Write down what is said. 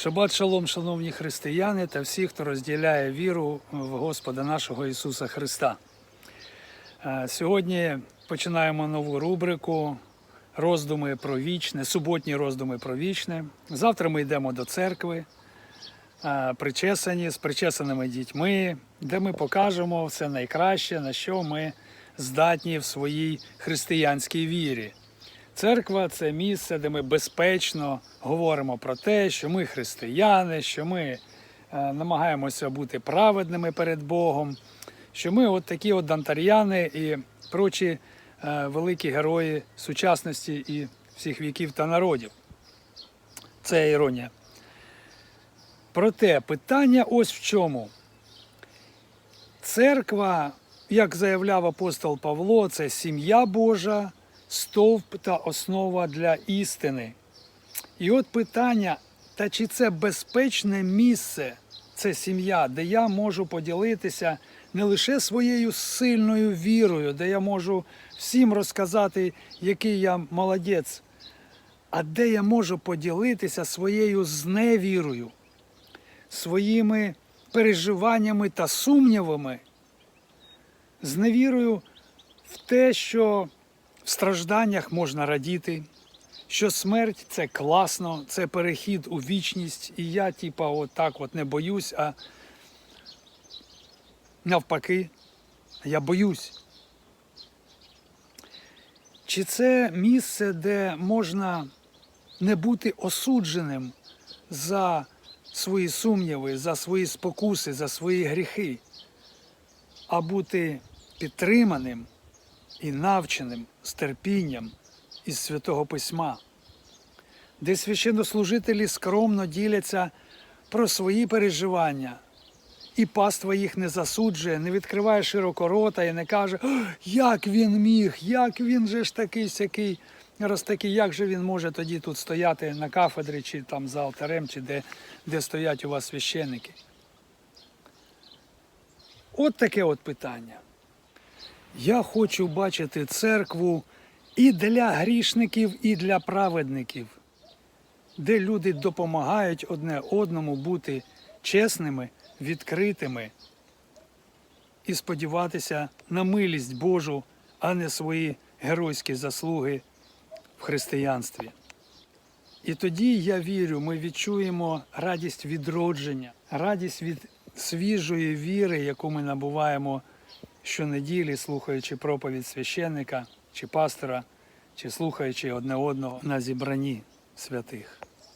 Шабат шалом, шановні християни та всі, хто розділяє віру в Господа нашого Ісуса Христа. Е, Сьогодні починаємо нову рубрику роздуми про вічне, суботні роздуми про вічне. Завтра ми йдемо до церкви, е, причесані з причесаними дітьми, де ми покажемо все найкраще, на що ми здатні в своїй християнській вірі. Церква це місце, де ми безпечно говоримо про те, що ми християни, що ми е, намагаємося бути праведними перед Богом, що ми от такі от дантар'яни і прочі е, великі герої сучасності і всіх віків та народів. Це іронія. Проте питання ось в чому. Церква, як заявляв апостол Павло, це сім'я Божа, стовп та основа для істини. І от питання: та чи це безпечне місце, це сім'я, де я можу поділитися не лише своєю сильною вірою, де я можу всім розказати, який я молодець, а де я можу поділитися своєю зневірою, своїми переживаннями та сумнівами, з невірою в те, що стражданнях можна радіти, що смерть це класно, це перехід у вічність, і я, типа, от так от не боюсь, а навпаки, я боюсь. Чи це місце, де можна не бути осудженим за свої сумніви, за свої спокуси, за свої гріхи, а бути підтриманим і навченим з терпінням із Святого Письма, де священнослужителі скромно діляться про свої переживання, і паства їх не засуджує, не відкриває широко рота і не каже, як він міг, як він же ж такий сякий. Раз такий, як же він може тоді тут стояти на кафедрі, чи там за алтарем, чи де, де стоять у вас священники? От таке от питання. Я хочу бачити церкву і для грішників, і для праведників, де люди допомагають одне одному бути чесними, відкритими і сподіватися на милість Божу, а не свої геройські заслуги в християнстві. І тоді я вірю, ми відчуємо радість відродження, радість від свіжої віри, яку ми набуваємо щонеділі, слухаючи проповідь священника чи пастора, чи слухаючи одне одного на зібранні святих.